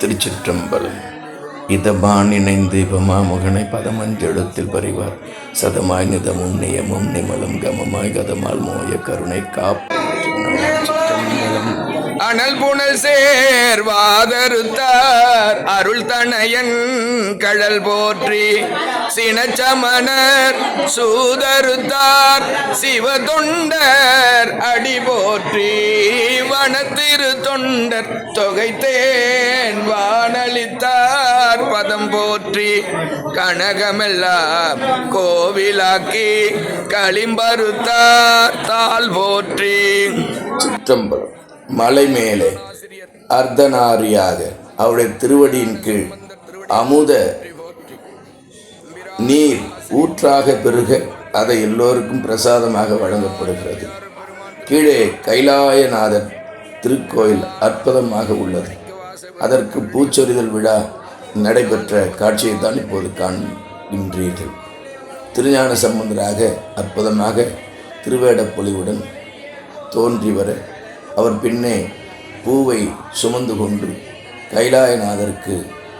திருச்சிற்றம்பலம். இதபான் இணைந்து இவமாமுகனை பதமஞ்செழுத்தில் பறிவார் சதமாய் நிதமும் நியமும் நிமலம் கமமாய் கதமால் மோய கருணை காப்பலம் அனல் புனல் சேர்வாதருத்தார் அருள் தனையன் கழல் போற்றி. சினச்சமணர் சூதருத்தார் சிவதொண்டர் அடிபோற்றி வனத்திரு தொண்டர் தொகைத்தேன் வானளித்தார் பதம் போற்றி கனகமெல்லாம் கோவிலாக்கி களிம்பருத்தார் தால் போற்றி. சிற்றம்பலம் மலை மேலே அர்த்தநாரியாக அவருடைய திருவடியின் கீழ் அமுத நீர் ஊற்றாக பெருக அதை எல்லோருக்கும் பிரசாதமாக வழங்கப்படுகிறது. கீழே கைலாயநாதர் திருக்கோயில் அற்புதமாக உள்ளது. அதற்கு பூச்சொரிதல் விழா நடைபெற்ற காட்சியை தான் இப்போது காண்கின்றீர்கள். திருஞான சம்பந்தராக அற்புதமாக திருவேடப் பொலிவுடன் தோன்றி வர அவர் பின்னே பூவை சுமந்து கொண்டு கைலாயநாதருக்கு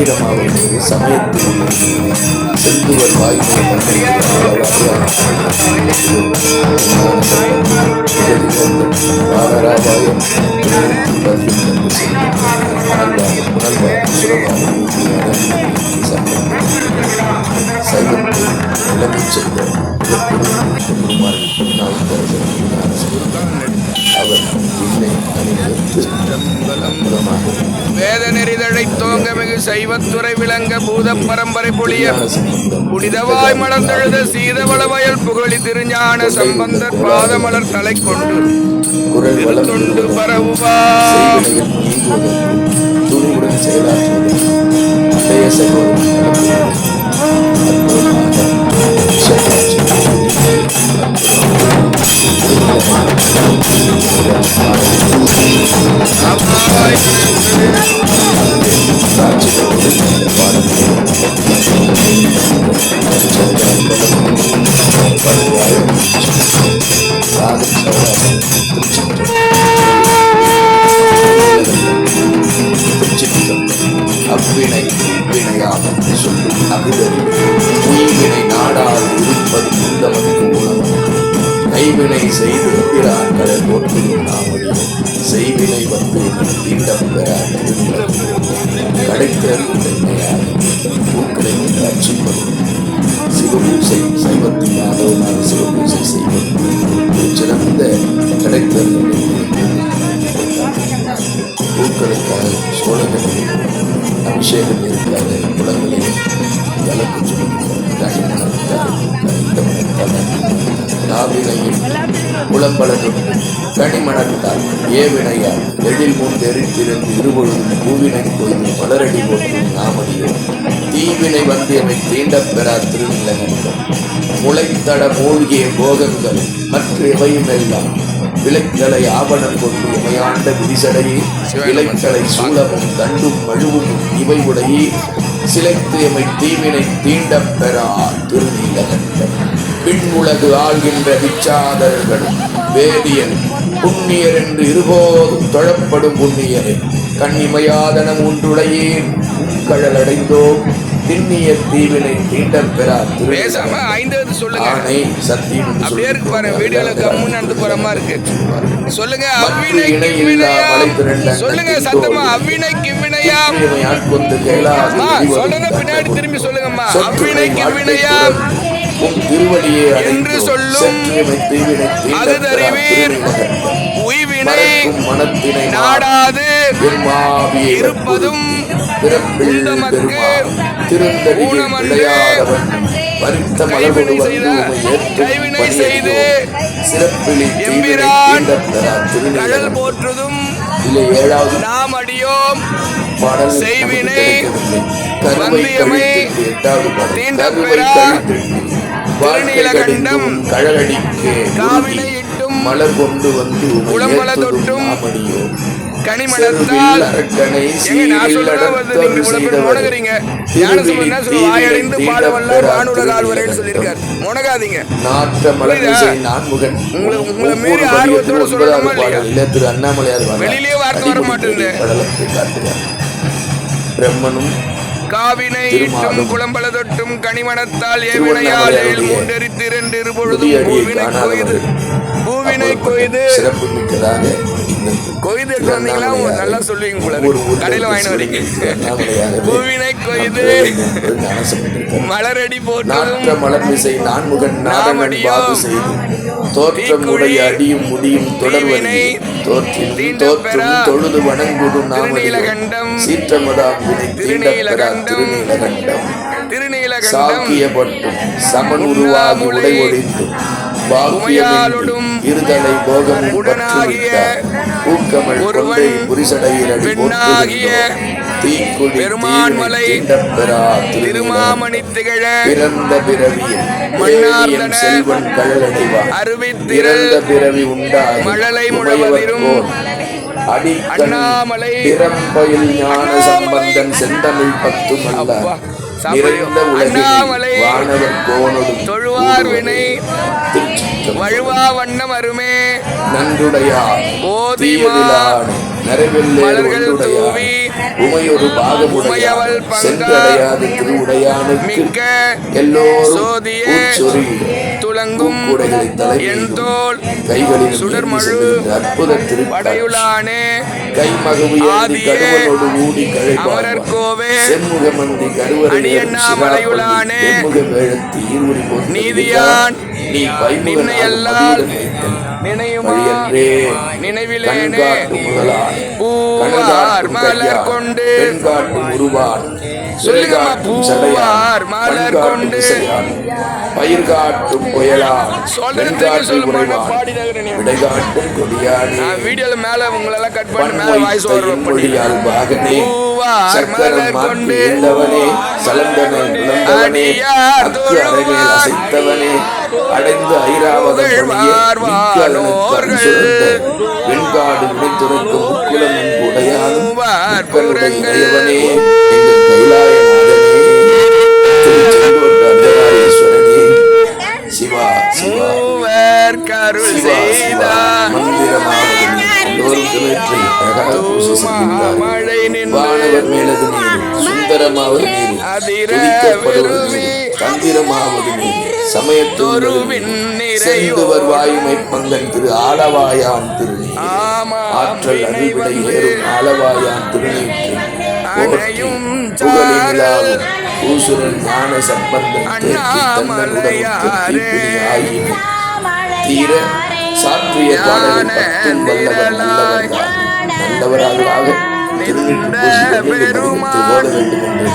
தந்திரமாக சமயத்தில் செல்லுவர் வாய்மொழி சைவத்தை விலகிச் சென்ற அவர் என்னை அணிவித்து அற்புதமாக வேத நெறிதழை தோங்க மிகு சைவத்துறை விளங்க பூத பரம்பரை பொழிய புனிதவாய் மலர்ந்தெழுத சீதவள வயல் புகழி திருஞான சம்பந்தர் பாதமலர் தலை கொண்டு தொண்டு அவ்வினை வினையாக சொல்லி அபிதறி உயிரினை நாடாது இருப்பது உந்தமக்கு உணவு கைவினை செய்து பிறார்களை போற்றியும் நாமடி செய்வினை வந்து தீண்டம் பெறார் கடைத்தறி பூக்களை அச்சுப்படும் சிவபூசை சைவத்தின் ஆதவனாக சிவபூசை செய்வது. சிறந்த கடைத்தறி பூக்களுக்காக சோழர்களில் அபிஷேகம் இருக்காத குளங்களில் விளக்கு நாவினையில் குளம்பலதும் கனிமணத்தால் ஏவினையால் எழில் முன் தெரித்திருந்து இருபொழுதும் பூவினை கொய்து மலரடி போற்றும் நாமடியோ தீவினை வந்தியமை தீண்டப் பெறா திருநிலங்கள் முளைத்தட மூழ்கிய போகங்கள் மற்ற எவையும் எல்லாம் விளைத்தலை ஆவணம் கொண்டு இமையாண்ட விரிசடையே. விளைத்தலை சூலமும் தண்டும் மழுவும் இவை உடையே சிலைத்து எமை தீவினை தீண்டப் பெறா திருநீ பின்னுலகு ஆள்கின்ற விச்சாதர்கள் வேதியன் புண்ணியர் என்று இருபோதும் தொழப்படும் புண்ணியரே கண்ணிமையாதன ஒன்றுடையேன் கழல் திண்ணிய தீவினை தீண்டப் பெறா பேசாம ஐந்தாவது சொல்லுங்க. ஆணை சத்தியம் அப்படியே இருக்கு பாரு சொல்லிக் வீடியோல கம்முன்னு நடந்து போற மாதிரி இருக்கு. சொல்லுங்க மலை திரண்ட சொல்லுங்க சத்தமா அம்மா விரிவரும் சொல்லுங்க பின்னாடி திரும்பி சொல்லுங்கம்மா. சொற்களை அவ்வினைக்கு என்று. சொல்லும் அது தருவீர். உய்வினை நாடாது. இருப்பதும் திருந்தடியில் ஊனமன்று பறித்த கைவினை செய்த, கைவினை செய்து, எம்பிரான் கடல் போற்றுதும் நாம் அடியோம். செய்வினை, கருவை பெறா, திருநீலகண்டம், கழலடிக்கே காவினை உருகி இட்டும், மலர் கொண்டு வந்து ஏற்றுதும் தொட்டும், நாமடியோ. கனிமணத்தால் செருவில் அரக்கனை ஏங்க நான் சீரில் சொல்றதா வருது நீங்க நடத்தல் இவ்வளவு பேர் செய்தவர். முணங்குறீங்க ஞான சம்பந்தம் சொல்ல திருவிழி வாயடைந்து பாடவல்ல தீண்டப் வானுலக பெறா ஆழ்வரைன்னு திருநீலகண்டம். சொல்லியிருக்காரு நான்முகன் உங்களை- உங்களை மீறி ஆர்வத்தோட சொல்லணுமா இல்லையா? திரு அண்ணாமலையார் வந்தார். வெளியிலே வார்த்தை வர மாட்டேங்குது. பிரம்மனும் காவினை இட்டும் திருமாலும் குளம்பல தொட்டும் கனிமணத்தால் ஏவினையால் மூன்றெரித்து இரண்டு இருபொழுதும் பூவினை கொய்து. பூவினை கொய்து. கொய்து வந்தீங்களா? நல்லா சொல்லுவீங்க போல கடையில வாங்கிட்டு வரீங்க பூவினை கொய்து. மலரடி போட்டதும் மலர் மிசை நான்முகன் நாதனன் நாமடியோம். பாது செய்து தோற்றம் உடைய அடியும் முடியும் தொடர்வனி தோற்றினும் தோற்றும் தொழுது வணங்குடும் நாமடியும் சீற்றமதாம் வினை தீண்டப்பெறா திருநீலகண்டம், சாக்கியப்பட்டும் சமன் உருவாகி உடை ஒழித்தும் உமையாலொடும் இருதலை போகம் உடனாகிய பூக்கமல் ஒருவன் கொண்டை புரிசடையிலடி பெண்ணாகிய தீக்குடி பெருமான் மலை தீண்டப்பெறா திருமாமணி திகழ. பிறந்த பிறவியில் மன்னார்ந்தன. தேவியன் செல்வன் கழலடைவான் அருவித்திரள் பிறந்த பிறவி உண்டாகி மழலை அடிக்கண் அண்ணாமலை. பிறம்பயில் ஞான சம்பந்தன் செந்தமிழ். நிறைந்த வானவர் தொழுவார் வினை. வழுவா வண்ணம் அருமே. நன்றுடையார் ஓதிமா தீயதிலான் நரவெல்லேர் மலர்கள் தூவி. உமையொரு பங்கா. சென்றடையாது திருவுடையானுக்கு. எல்லோரும் சோதிய. தலைமீதும் என் தோல் சுடர்மழு படையுளானே ஆதியே அமரர் கோவே. அடியண்ணாமலையுளானே நீதியான். நின்னையல்லால் மதியுடன் வைத்தல். நினையுமா? வழியன்றே. நினைவிலேனே பூவார் மலர் கொண்டு. சொல்லுங்கம்மா, பூவார் மலர் கொண்டு. பயிர் காட்டும் உறைவான் பாடி நகரனே. விடைகாட்டும் கொடியானே. நான் வீடியோல மேல உங்களெல்லாம் கட் பண்ணி மேல வாய்ஸ் பண்ணி. மொழியால் பாகனே சக்கரம் மாற்றி இருந்தவனே சலந்தனை அடியார் அக்கு தொழுவார் அசைத்தவனே. அடைந்து ஐராவதம். வெண்காடு விடைத்துரைக்கும் எங்கள் கைலாயநாதனே சிவா சிவா. கருள் செய்தார். மழை நின்று வானவர் மேலது நீர் சுந்தரமாவது நீர் அதிர துதிக்கப்படுவது விரும்பி நீர். தந்திரமாவது நீர். செந்துவர் வாயுமை பங்கன் திரு ஆலவாயான் திருநீர். ஆமா ஆற்றல் அறிவிடை ஏறும் ஆலவாயான் திருநீற்று அணையும் புகழிலாவும் பூசுரன் ஞான சம்பந்தன் தேக்கி. ஆயின தீர சாற்றிய பாடலில் பத்தும் வல்லவர் நல்லவர் நல்லவராக திருநீற்று பூசிகளை மதித்து ஓட வேண்டும் என்று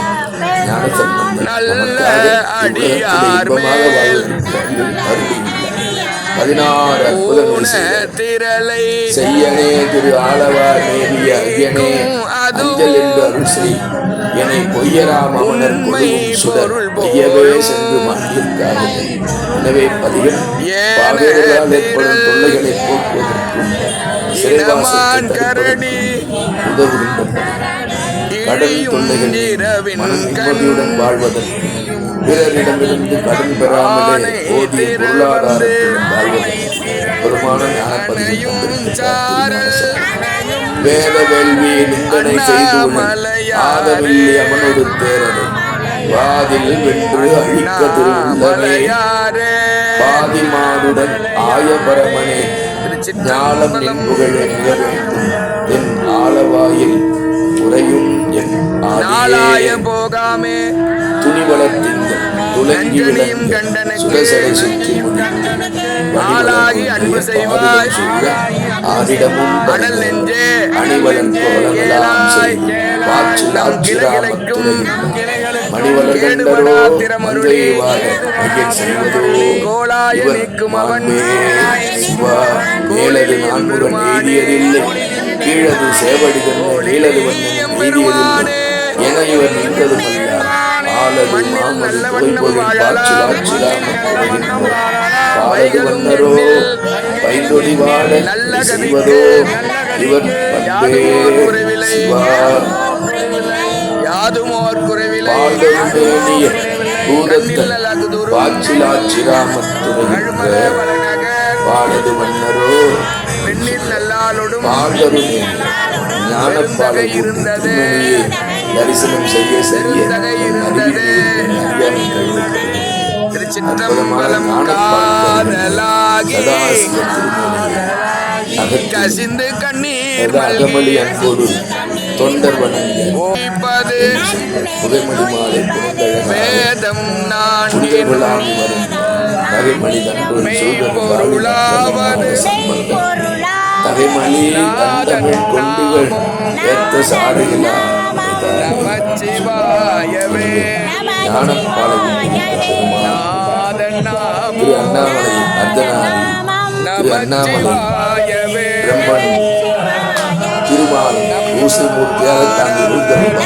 ஞானசம்பந்தன் நல்ல நமக்காக அடியார் மேல். பதினாறு அற்புதங்கள் செய்யனே திரு ஆளவார் மேவிய ஐயனே அதுவும் அஞ்சல் என்று அருள் செய். என்னை பொய்யராம மன்னர் உண்மை கொடுக்கும் சுடர். போலும். சென்று மாட்டியிருக்காக எனவே ஏற்படும் தொல்லைகளை போக்குவதற்கும் சிறைவாசத்தை தொல்லைகள் மனம் நிம்மதியுடன் வாழ்வதற்கு பிறரிடமிருந்து கடன் பெறாமலே போதிய பொருளாதாரத்துடன் வாழ்வதற்கு பெருமான ஞானப்பதிவு சாரல். வேத வேள்வி நிந்தனை செய்து ஆதவில்லை அவனோடு தேரனை. வாதில் வென்று அழிக்க திருவுள்ளமே பாதிமானுடன் ஆயபரமனே. ஞாலம் நின் புகழே வேண்டும். என் ஆலவாயில் உறையும் என் ஆதியே. போகாமே. துணிவளத்திங்கள் துலங்கி விளங்க சுடசடை சுற்றி ஆளாகி அன்பு செய்வாய். ஆதிடமும் அடல் நெஞ்சே. அணிவலன் கோலமெல்லாம் செய். கேளாய் வாற்றில் நம் ஆட்சிராமத் கிளைகளுக்கும் துறை மணிவள கண்டரோ கேடுபடா திறமருளி. மங்கைவாத மையல் செய்வதோ கோலாய நிற்கும் அவன் சிவா. மேலது கீழது நீளது வண்ணம் நீடியதில்லை என இவர் நின்றதும் ஆலது மாமது துவைப்பொருள் பாச்சிலாச்சிலா பாலது வந்தரோ பைந்தொடி வாழ செய்வதோ இவர் பண்பே சிவா. யாதுமோர் பாலது மன்னரோ. பெண்ணில் நல்லாலொடும் ஞானப்பாலை திருமணியை தரிசனம் செய்ய செய்ய திருச்சிற்றம்பலம் கசிந்து கண்ணீர் அகமளி அன்போடு தொண்டர் வணங்க. மல்கிப்பது புகைமணி மாலை வேதம் நான் விழாமி வரும். தண்டோடு மெய்ப்பொருளாவது சம்பந்தம் தகைமணி தண்டமிழ் கொண்டுகள் ஏத்த சாடுகளா நமச்சிவாயவே ஞானம் பாலகின்ற பெருமாள் நாதன் நாமம் திரு அண்ணாமலை அர்த்தநாரி நமச்சிவாயவே திருமால் பூசைமூர்த்தியாக தாங்கள் இருந்தவர்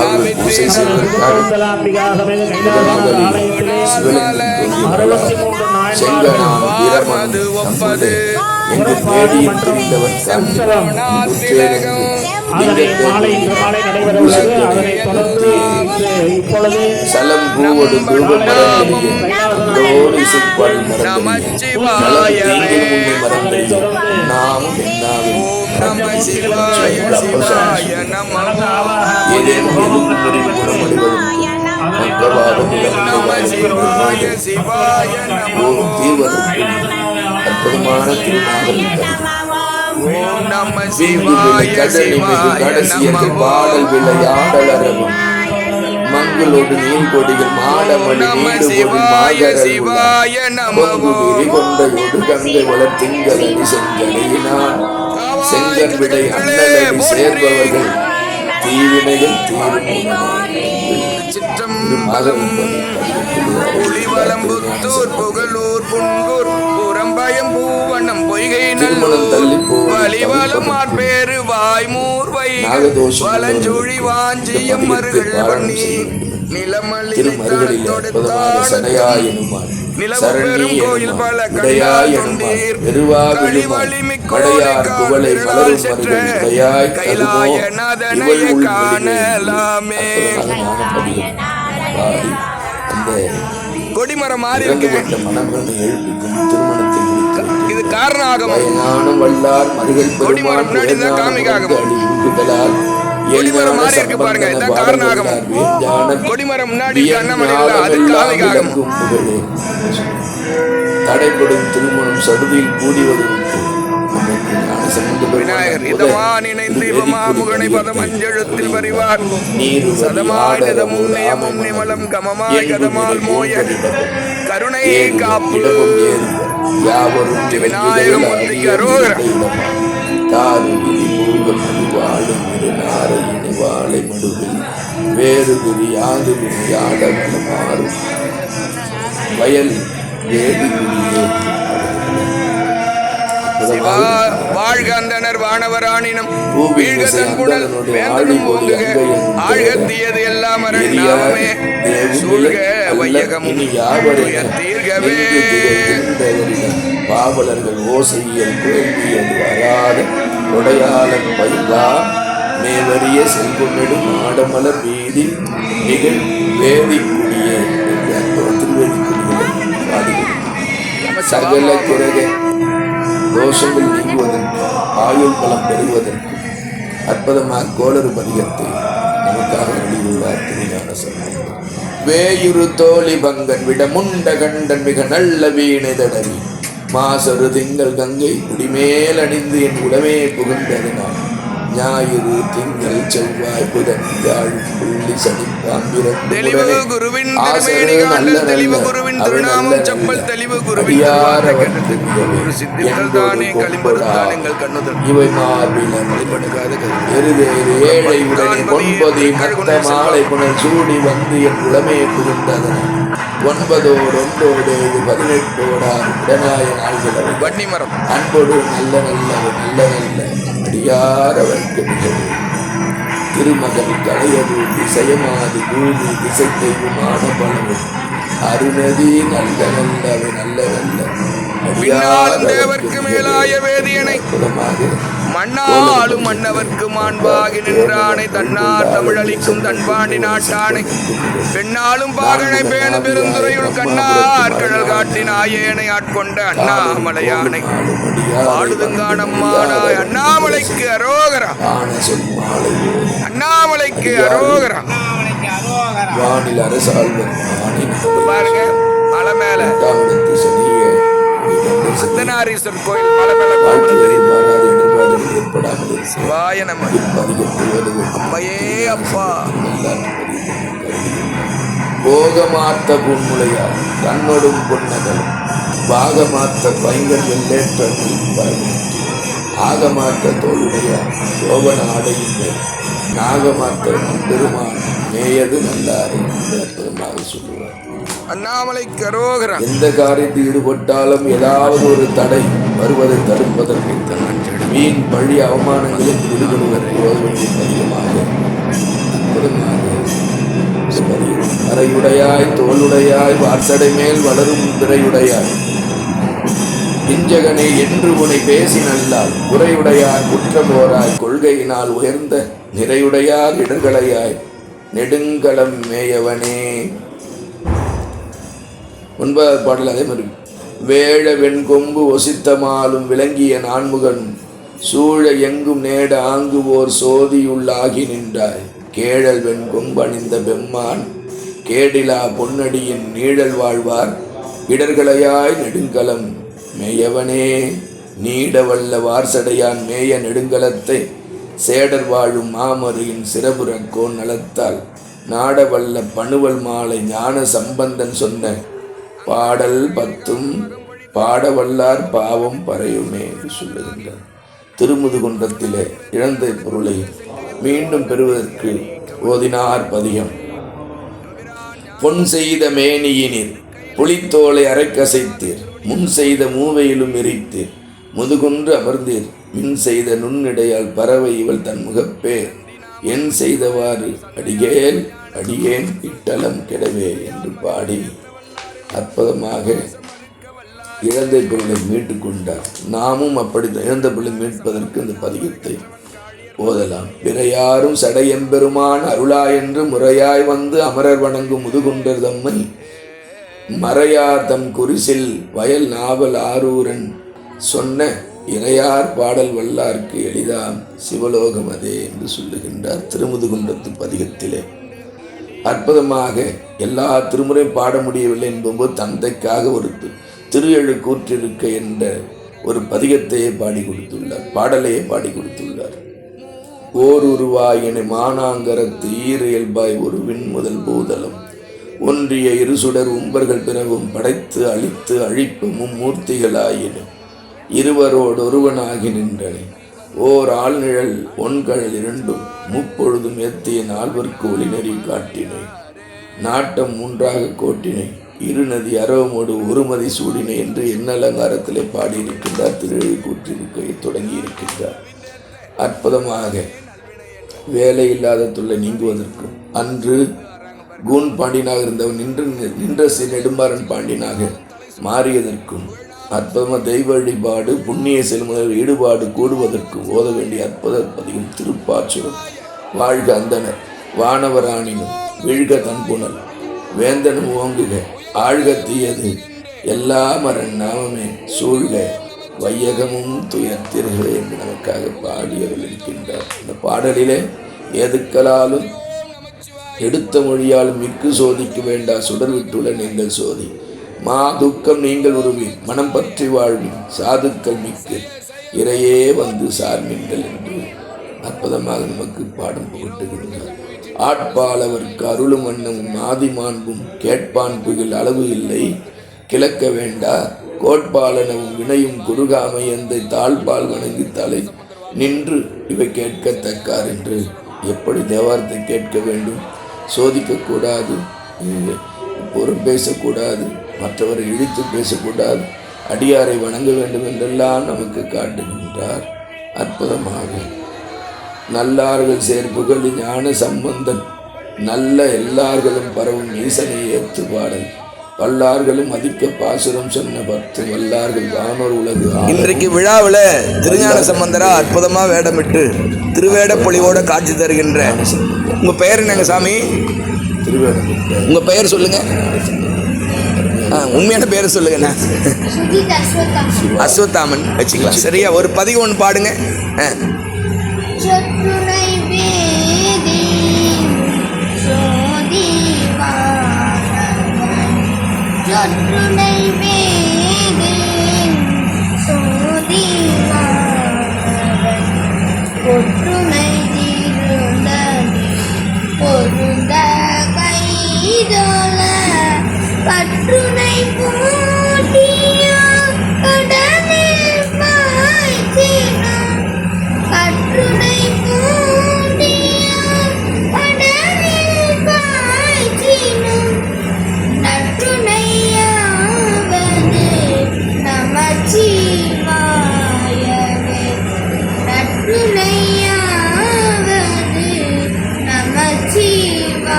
அவர்கள் பூசை செய்வதற்காக செங்கனான் வீரமன் தம்புதே என்று தேடி என்றிருந்தவர் சலம் பூவோடு தூபமரந்தோடு என்னாவும் நமச்சிவாய சிவாய நமः. ஏதேனும் குணமடைவதும் மற்றவாறும் நமச்சிவாய சிவாய நமः. ஓம் தீர்வதற்கும் அற்புதமான திருநாகல் ஓம் நம சிவாய நமः பாடல் விளையாடலரவும் மங்களோடு நீள் கொடிகள் மாடமணி சிவாய சிவாய நமோ பொங்குவிரி கொண்டையோடு கங்கை வளர்த்திங்களி செங்கனையினான் செங்கன் விடை அண்ணலடி சேர்பவர்கள். தீவினைகள் புலிவலம்புத்தூர் புகழூர் புன்கூர் பெருவா விழுமான். மடையார் குவளை மலரும் மருகள் தருமோ இவள் உள்வெளியே காணலாமே. கொடிமரம் மாறி இருக்கு மனங்களை எழுப்பிக்கும் இது காரணாகமம். வல்லார் இருந்தா காமிக்காகும். கொடிமரம் மாறி இருக்கு பாருங்க, இதான் காரணாகமம். கொடிமரம் முன்னாடி அண்ணாமலையில, அது காவிகாகமம். தடைப்படும் திருமணம் சடுதியில் கூடி வருவதற்கு நமக்கு ஞான சம்பந்த விநாயகர் இதமான் இணைந்து இவமா முகனை பதம் அஞ்செழுத்தில் வரிவார் நீரு சதமாய் நிதமும் நியமும் நிமலம் கமமாய் கதமால் மோய. கருணை காப்பு யாவரும் விநாயகம் மூர்த்திக்கு அரோகரா. தாரு பூகம் வாழும் நாரையினை வாழை மடுவில் வேறு குடி யாது குடி ஆடவன மாறும் வயல் வேறு குடியே சிவா வாழ்க அந்தனர் வானவராணினம். வீழ்க அந்தணனுடைய வேந்தனும் ஓங்குக ஆழ்கத்தியது எல்லாம் அரண் எரியார் நாமே. தேவுமில்லை சூழ்க வையகம். தீர்கவே. பாவலர்கள் ஓசையல் கேள்வியல் வராத உடையாளன் பயிலா. மேவரிய செல்வமிடும் ஆடமலர் வீதி நிகழ் வேதிக்குடியே திருவேதிக்குடியை சகல கிரக தோஷங்கள் நீங்குவதற்கும் ஆயுள் பலம் பெறுவதற்கும் அற்புதமாக கோளறு பதிகத்தை நமக்காக எழுதியுள்ளார் திருஞான சம்பந்தர் வேயுரு தோழி பங்கன் விட முண்ட கண்டன் மிக நல்ல வீணை தடவி மாசரு திங்கள் கங்கை குடிமேல் அணிந்து என் உடமே புகுந்ததினான் ஞாயிறு திங்கள் செவ்வாய் புதன் வியாழ் புள்ளி சனி தெளிவு குருவின் திருமேனி காண்டல் தெளிவு குருவின் திருநாமம் செப்பல் தெளிவு குருவின் குரு சித்தித்தல் தானே களிம்பருத்தான் எங்கள் கண்ணுதல். இவை மார்பிலம் வழிபடுகாத எருதேறு ஏழை உடனே ஒன்பது மத்த மாலை புனல் சூடி வந்து என் உளமே புகுந்ததன. ஒன்பதோடு ஒன்றோடு பதினெட்டோடார் உடனாய நாள்களவை வன்னி மரம். அன்போடு நல்ல நல்ல நல்ல நல்ல. அடியாரவர்க்கு மிகவும். திருமகள் கலையது திசையமாது பூமி திசை தெய்வமான பலவும் அருணதி நல்ல நல்லவை நல்ல நல்ல தேவர்க்கு மேலாய வேதியனை மண்ணாலும் மன்னவர்க்கு மாண்பாகி நின்றானை தன்னார் தமிழளிக்கும் தன்பாண்டி நாட்டானை. பெண்ணாலும் பாகனை பேணு பெருந்துறையுள் கண்ணார் கடல் காட்டின் ஆயேனை ஆட்கொண்ட அண்ணாமலையானை. பாடுதுங்கானம்மானாய் அண்ணாமலைக்கு அரோகரா. அண்ணாமலைக்கு அரோகரா. வானில் பாருங்க மலை மேல. சனியே சித்தனாரீஸ்வரர் கோயில் மலை மேல ஏற்படாமல் சிவாய நம்ம. அம்மையே அப்பா. போகமாத்த புன்முலையார் தன்னொடும் பொன்னகலும். பாகமாத்த பைங்கல் வெள்ளேற்றங்கள் ஆகமாத்த தோளுடையார் யோகன ஆடையின் மேல். நாகமாத்த பெருமான் மேயது நல்லாரை அற்புதமாக சொல்லுவார் அண்ணாமலைக்கு அரோகரா எந்த காரியத்தில் ஈடுபட்டாலும் ஏதாவது ஒரு தடை வருவதை தடுப்பதற்கு வீண் பழி அவமானங்களில் ஈடுபடுவதற்கு அதிகமாக அற்புதமாக சொல்லுகிறது. அறையுடையாய் தோளுடையாய் வார்சடை மேல் வளரும் பிறையுடையாய். இஞ்சகனை என்று உனை பேசி நல்லால் குறையுடையார் குற்றமோராய் கொள்கையினால் உயர்ந்த நிறையுடையார் இடர்களையாய் நெடுங்களம் மேயவனே. ஒன்பதாவது பாடல் அதே மாதிரி. வேழ வெண்கொம்பு ஒசித்தமாலும் விளங்கிய நான்முகன் சூழ எங்கும் நேட ஆங்குவோர் சோதியுள்ளாகி நின்றாய். கேழல் வெண்கொம்பு அணிந்த பெம்மான் கேடிலா பொன்னடியின் நீழல் வாழ்வார். இடர்களையாய் நெடுங்கலம் மேயவனே. நீடவல்ல வார்சடையான் மேய நெடுங்கலத்தை சேடர் வாழும் மாமரியின் சிறபுறக் கோன் நலத்தால் நாடவல்ல பணுவல் மாலை ஞான சம்பந்தன் சொன்ன பாடல் பத்தும் பாடவல்லார் பாவம் பறையுமே என்று சொல்லுகின்றார். திருமுதுகுன்றத்திலே இழந்த பொருளை மீண்டும் பெறுவதற்கு ஓதினார் பதியம் பொன் செய்த மேனியினில் புலித்தோலை அரைக்கசைத்தீர் முன் செய்த மூவையிலும் எரித்தீர் முதுகுன்று அமர்ந்தீர் மின் செய்த நுண்ணிடையால் பறவை இவள் தன் முகப்பேர் என் செய்தவாறு அடிகேன் அடியேன் இட்டலம் கெடவே என்று பாடி அற்புதமாக இழந்த பொருளை மீட்டு கொண்டார். நாமும் அப்படி இழந்த பொருளை மீட்பதற்கு இந்த பதிகத்தை ஓதலாம். பிறையாரும் சடையம்பெருமான் அருளா என்று முறையாய் வந்து அமரர் வணங்கும் முதுகுண்டர் தம்மை மறையார் தம் குரிசில் வயல் நாவல் ஆரூரன் சொன்ன இறையார் பாடல் வல்லார்க்கு எளிதாம் சிவலோகம் அதே என்று சொல்லுகின்றார் திருமுதுகுன்றத்து பதிகத்திலே. அற்புதமாக எல்லா திருமுறையும் பாட முடியவில்லை என்பது தந்தைக்காக ஒரு திரு எழு கூற்றிருக்க என்ற ஒரு பதிகத்தையே பாடி கொடுத்துள்ளார். பாடலையே பாடி கொடுத்துள்ளார். ஓர் உருவாய் என மானாங்கரத்து ஈர இயல்பாய் ஒரு விண் முதல் பூதலம் ஒன்றிய இருசுடர் உம்பர்கள் பிறவும் படைத்து அழித்து அழிப்பு மூர்த்திகளாயினும் இருவரோடு ஒருவனாகி நின்றன. ஓர் ஆழ்நிழல் ஒன்கழல் இரண்டும் முப்பொழுதும் எத்திய நால்வர்க்கு ஒளிநெறி காட்டினை. நாட்டம் மூன்றாக கோட்டினை. இருநதி அரவமோடு ஒருமதி சூடினை என்று என்ன அலங்காரத்திலே பாடியிருக்கின்றார் திரு கூற்றிருக்கையை தொடங்கி இருக்கின்றார் அற்புதமாக வேலை இல்லாத தொல்லை நீங்குவதற்கும் அன்று கூன் பாண்டியனாக இருந்தவன் நின்று நின்ற சி நெடும்பாரன் பாண்டியனாக மாறியதற்கும் அற்புதமாக தெய்வ வழிபாடு புண்ணிய செல்முதல் ஈடுபாடு கூடுவதற்கு ஓத வேண்டிய அற்புத பதியும் திருப்பாச்சுரம். வாழ்க அந்தனர் வானவராணினும் வீழ்க தன்புணல் வேந்தனும் ஓங்குக ஆழ்க தீயது. எல்லா மரன் நாமமே சூழ்க வையகமும் துயர்த்திருக என்று நமக்காக பாடியவர்கள் இருக்கின்றார். இந்த பாடலிலே எதுக்களாலும் எடுத்த மொழியாலும் மிக்கு சோதிக்க வேண்டா சுடர் விட்டுள்ள நீங்கள் சோதி. மா துக்கம் நீங்கள் உருவி மனம் பற்றி வாழ்வின் சாதுக்கள் மிக்க இறையே வந்து சார்மீன்கள் என்று அற்புதமாக நமக்கு பாடம் புகட்டுகின்றார். ஆட்பாளவர்க்கு அருளும் வண்ணமும் ஆதிமாண்பும் கேட்பான் புகில் அளவு இல்லை. கிழக்க வேண்டா கோட்பாலனவும் வினையும் குறுகாமை எந்தை தாழ்பால் வணங்கி தலை நின்று இவை கேட்கத்தக்கார் என்று எப்படி தேவாரத்தை கேட்க வேண்டும்? சோதிக்கக்கூடாது புறம் பேசக்கூடாது மற்றவரை இழித்து பேசக்கூடாது. அடியாரை வணங்க வேண்டும் என்றெல்லாம் நமக்கு காட்டுகின்றார். அற்புதமாக. நல்லார்கள் சேர்ப்புகள் ஞான சம்பந்தன் நல்ல எல்லார்களும் பரவும் ஈசனை ஏத்து பாடல். வல்லார்களும் அதிக்க பாசுரம் சொன்ன பத்து வல்லார்கள் வானோர் உலகு இன்றைக்கு விழாவில் திருஞான சம்பந்தரா அற்புதமா வேடமிட்டு திருவேட பொலிவோட காட்சி தருகின்ற. உங்க பெயர் என்னங்க சாமி? திருவேடமிட்ட. உங்க பெயர் சொல்லுங்க. ஆ, உண்மையான பேரை சொல்லுங்கண்ணா அஸ்வத்தாமன். வச்சுக்கலாம். சரியா ஒரு பதிவு ஒன்று பாடுங்க ஒற்றுமை பொருந்த கைதோல பற்றுனை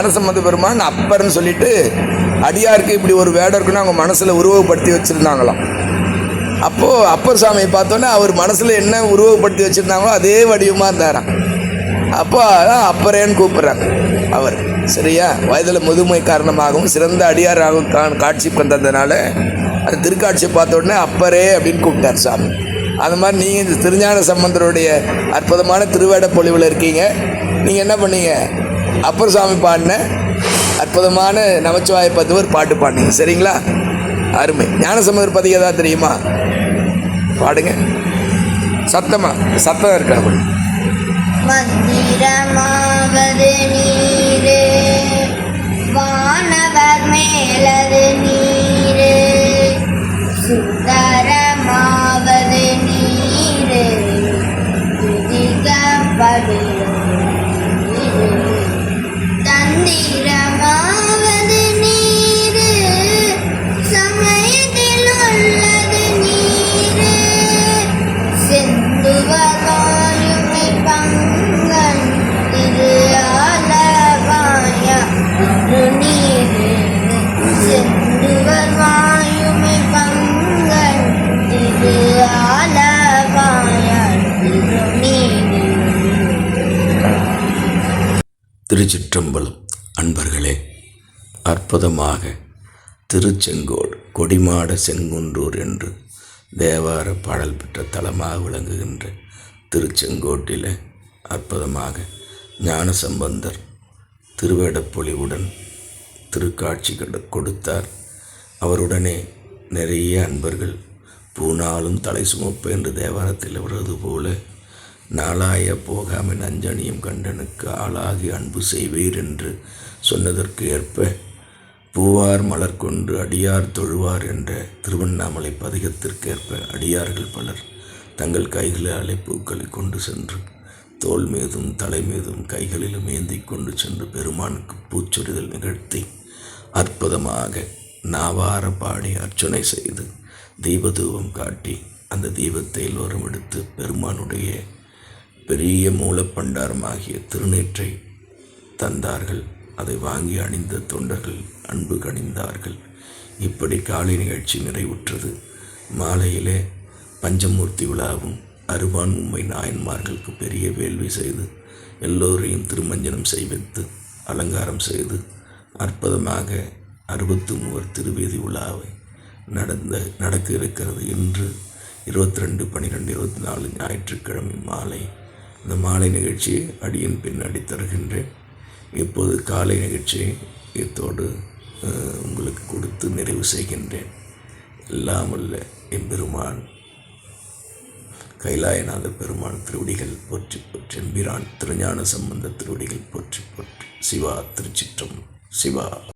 அவங்க பெருமான் அப்பர்னு சொல்லிட்டு அடியாருக்கு இப்படி ஒரு வேடம் இருக்குன்னு அவங்க மனசில் உருவப்படுத்தி வச்சுருந்தாங்களாம். அப்போது அப்பர் சாமியை பார்த்தோன்னே அவர் மனசில் என்ன உருவப்படுத்தி வச்சுருந்தாங்களோ அதே வடிவமாக இருந்தாராம். அப்போ அதான் அப்பரேன்னு கூப்பிட்றாங்க அவர். சரியா? வயதில் முதுமை காரணமாகவும் சிறந்த அடியாராகவும் கா காட்சி பண்ணுறதுனால அந்த திருக்காட்சியை பார்த்த உடனே அப்பரே அப்படின்னு கூப்பிட்டார் சாமி. அந்த மாதிரி நீங்கள் இந்த திருஞான சம்பந்தருடைய அற்புதமான திருவேட பொலிவில் இருக்கீங்க. நீங்கள் என்ன பண்ணீங்க? அப்பர் சாமி பாடின அற்புதமான நமச்சிவாய பத்துவர் பாட்டு பாடினீங்க. சரிங்களா? அருமை. ஞானசமர் பதிக ஏதாவது தெரியுமா? பாடுங்க. சத்தமா? சத்தம் இருக்கா? மந்திரமாவது நீரு வானவர் மேலது நீ திருச்சிற்றம்பலம் அன்பர்களே அற்புதமாக திருச்செங்கோடு கொடிமாட செங்குன்றூர் என்று தேவார பாடல் பெற்ற தலமாக விளங்குகின்ற திருச்செங்கோட்டில் அற்புதமாக ஞானசம்பந்தர் திருவேடப்பொழிவுடன் திருக்காட்சி கொடுத்தார். அவருடனே நிறைய அன்பர்கள் பூனாலும் தலை சுமப்பு என்று தேவாரத்தில் வருவது போல நாளாய போகாமல் அஞ்சனியும் கண்டனுக்கு ஆளாகி அன்பு செய்வீர் என்று சொன்னதற்கு ஏற்ப பூவார் மலர் கொண்டு அடியார் தொழுவார் என்ற திருவண்ணாமலை பதிகத்திற்கேற்ப அடியார்கள் பலர் தங்கள் கைகளாலே பூக்களை கொண்டு சென்று தோல் மீதும் தலை மீதும் கைகளிலும் ஏந்தி கொண்டு சென்று பெருமானுக்கு பூச்சொரிதல் நிகழ்த்தி அற்புதமாக நாவார பாடி அர்ச்சனை செய்து தீபதூபம் காட்டி அந்த தீபத்தை எல்லோரும் எடுத்து பெருமானுடைய பெரிய மூலப்பண்டாரமாகிய திருநேற்றை தந்தார்கள். அதை வாங்கி அணிந்த தொண்டர்கள் அன்பு கணிந்தார்கள். இப்படி காலை நிகழ்ச்சி நிறைவுற்றது. மாலையிலே பஞ்சமூர்த்தி விழாவும் அருவான் உண்மை நாயன்மார்களுக்கு பெரிய வேள்வி செய்து எல்லோரையும் திருமஞ்சனம் செய்வித்து அலங்காரம் செய்து அற்புதமாக அறுபத்து மூவர் திருவீதி விழாவை நடந்த நடக்க இருக்கிறது இன்று இருபத்தி ரெண்டு பன்னிரெண்டு இருபத்தி நாலு ஞாயிற்றுக்கிழமை மாலை இந்த மாலை நிகழ்ச்சியை அடியின் பின்னாடி தருகின்றேன். இப்போது காலை நிகழ்ச்சியை இத்தோடு உங்களுக்கு கொடுத்து நிறைவு செய்கின்றேன். எல்லாம் எம்பெருமான் கைலாயநாத பெருமான் திருவடிகள் போற்றி போற்றி எம்பிரான் திருஞான சம்பந்த திருவடிகள் போற்றி போற்றி சிவா திருச்சிற்றம் சிவா